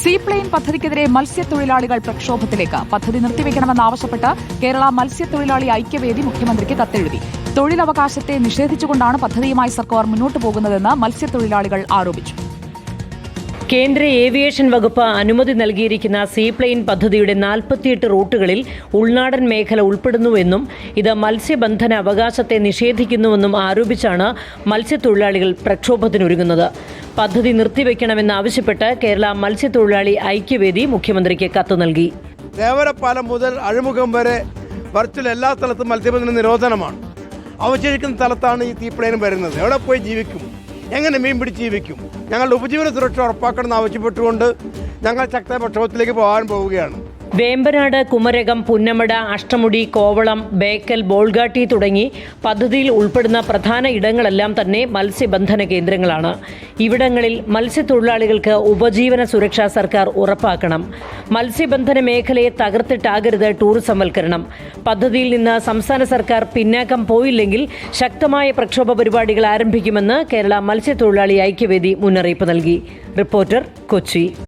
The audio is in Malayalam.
സീപ്ലെയിൻ പദ്ധതിക്കെതിരെ മത്സ്യത്തൊഴിലാളികൾ പ്രക്ഷോഭത്തിലേക്ക്. പദ്ധതി നിർത്തിവെക്കണമെന്നാവശ്യപ്പെട്ട് കേരള മത്സ്യത്തൊഴിലാളി ഐക്യവേദി മുഖ്യമന്ത്രിക്ക് കത്തെഴുതി. തൊഴിലവകാശത്തെ നിഷേധിച്ചുകൊണ്ടാണ് പദ്ധതിയുമായി സർക്കാർ മുന്നോട്ടു പോകുന്നതെന്ന് മത്സ്യത്തൊഴിലാളികൾ ആരോപിച്ചു. കേന്ദ്ര ഏവിയേഷൻ വകുപ്പ് അനുമതി നൽകിയിരിക്കുന്ന സീപ്ലെയിൻ പദ്ധതിയുടെ നാൽപ്പത്തിയെട്ട് റൂട്ടുകളിൽ ഉൾനാടൻ മേഖല ഉൾപ്പെടുന്നുവെന്നും ഇത് മത്സ്യബന്ധന അവകാശത്തെ നിഷേധിക്കുന്നുവെന്നും ആരോപിച്ചാണ് മത്സ്യത്തൊഴിലാളികൾ പ്രക്ഷോഭത്തിനൊരുങ്ങുന്നത്. പദ്ധതി നിർത്തിവെക്കണമെന്നാവശ്യപ്പെട്ട് കേരള മത്സ്യത്തൊഴിലാളി ഐക്യവേദി മുഖ്യമന്ത്രിക്ക് കത്ത് നൽകി. ദേവരപ്പാലം മുതൽ അഴിമുഖം വരെ വെർച്വൽ എല്ലാ സ്ഥലത്തും മത്സ്യബന്ധന നിരോധനമാണ്. അവശേഷിക്കുന്ന സ്ഥലത്താണ് ഈ തീപ്ലെയിൻ വരുന്നത്. എവിടെ പോയി ജീവിക്കും? എങ്ങനെ മീൻ പിടിച്ച് ജീവിക്കും? ഞങ്ങളുടെ ഉപജീവന സുരക്ഷ ഉറപ്പാക്കണമെന്ന് ആവശ്യപ്പെട്ടുകൊണ്ട് ഞങ്ങൾ ശക്തമായ പ്രക്ഷോഭത്തിലേക്ക് പോകാൻ പോവുകയാണ്. വേമ്പനാട് കുമരകം പുന്നമട അഷ്ടമുടി കോവളം ബേക്കൽ ബോൾഗാട്ടി തുടങ്ങി പദ്ധതിയിൽ ഉൾപ്പെടുന്ന പ്രധാന ഇടങ്ങളെല്ലാം തന്നെ മത്സ്യബന്ധന കേന്ദ്രങ്ങളാണ്. ഇവിടങ്ങളിൽ മത്സ്യത്തൊഴിലാളികൾക്ക് ഉപജീവന സുരക്ഷ സർക്കാർ ഉറപ്പാക്കണം. മത്സ്യബന്ധന മേഖലയെ തകർത്തിട്ടാകരുത് ടൂറിസംവൽക്കരണം. പദ്ധതിയിൽ നിന്ന് സംസ്ഥാന സർക്കാർ പിന്നാക്കം പോയില്ലെങ്കിൽ ശക്തമായ പ്രക്ഷോഭ പരിപാടികൾ ആരംഭിക്കുമെന്ന് കേരള മത്സ്യത്തൊഴിലാളി ഐക്യവേദി മുന്നറിയിപ്പ് നൽകി. റിപ്പോർട്ടർ കൊച്ചി.